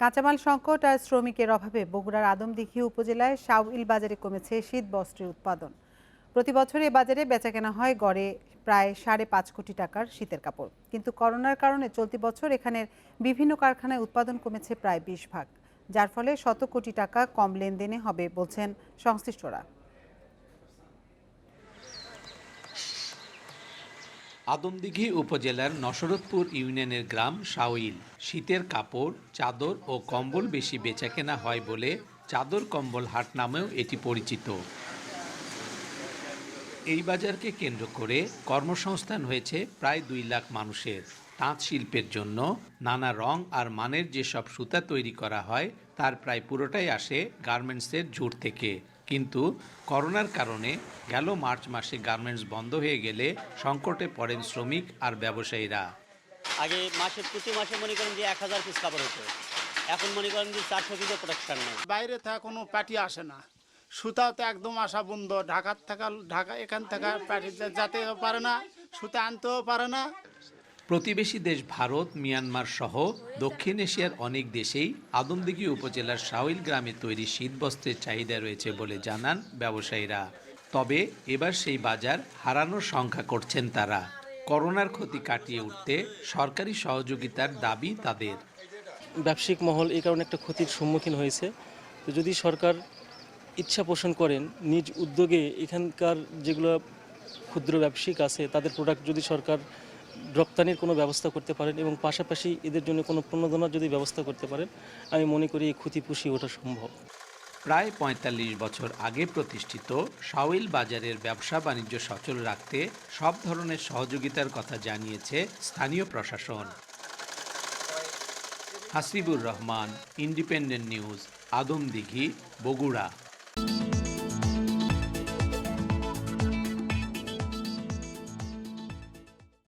কাঁচামাল সংকট আর শ্রমিকের অভাবে বগুড়ার আদমদিঘি উপজেলায় শাউইল বাজারে কমেছে শীত বস্ত্রের উৎপাদন। প্রতি বছর এ বাজারে বেচাকেনা হয় গড়ে প্রায় সাড়ে পাঁচ কোটি টাকার শীতের কাপড়। কিন্তু করোনার কারণে চলতি বছর এখানের বিভিন্ন কারখানায় উৎপাদন কমেছে প্রায় বিশ ভাগ। যার ফলে শত কোটি টাকা কম লেনদেনে হবে বলছেন সংশ্লিষ্টরা। আদমদিঘি উপজেলার নসরতপুর ইউনিয়নের গ্রাম শাওইল। শীতের কাপড়, চাদর ও কম্বল বেশি বেচাকেনা হয় বলে চাদর কম্বল হাট নামেও এটি পরিচিত। এই বাজারকে কেন্দ্র করে কর্মসংস্থান হয়েছে প্রায় দুই লাখ মানুষের। তাঁত শিল্পের জন্য নানা রং আর মানের যেসব সুতা তৈরি করা হয় তার প্রায় পুরোটাই আসে গার্মেন্টসের জোর থেকে। কিন্তু করোনার কারণে গেল মার্চ মাসে গার্মেন্টস বন্ধ হয়ে গেলে সংকটে পড়েন শ্রমিক আর ব্যবসায়ীরা। আগে মাসে প্রতি মাসে মনে করেন যে এক হাজার পিস কাপড় হতো। এখন মনে করেন যে চারশো পিসের প্রোডাকশন নেই। বাইরে থেকে কোনো পার্টি আসে না। সুতাও তো একদম আসা বন্ধ। ঢাকার থাকা ঢাকা এখান থেকে পার্টি যেতেও পারে না সুতা আনতেও পারে না। প্রতিবেশী দেশ ভারত মিয়ানমার সহ দক্ষিণ এশিয়ার অনেক দেশেই আদমদিঘি উপজেলার শাওইল গ্রামে তৈরি শীতবস্ত্রের চাহিদা রয়েছে বলে জানান ব্যবসায়ীরা। তবে এবার সেই বাজার হারানোর সংখ্যা করছেন তারা। করোনার ক্ষতি কাটিয়ে উঠতে সরকারি সহযোগিতার দাবি তাদের। ব্যবসায়িক মহল এই কারণে একটা ক্ষতির সম্মুখীন হয়েছে। তো যদি সরকার ইচ্ছা পোষণ করেন, নিজ উদ্যোগে এখানকার যেগুলো ক্ষুদ্র ব্যবসায়িক আছে, তাদের প্রোডাক্ট যদি সরকার রপ্তানির কোনো ব্যবস্থা করতে পারেন এবং পাশাপাশি এদের জন্য কোনো প্রণোদনার যদি ব্যবস্থা করতে পারেন, আমি মনে করি এই ক্ষতি পুষিয়ে ওঠা সম্ভব। প্রায় পঁয়তাল্লিশ বছর আগে প্রতিষ্ঠিত শাওইল বাজারের ব্যবসা বাণিজ্য সচল রাখতে সব ধরনের সহযোগিতার কথা জানিয়েছে স্থানীয় প্রশাসন। Hasibur Rahman independent news Adamdighi, Bogura.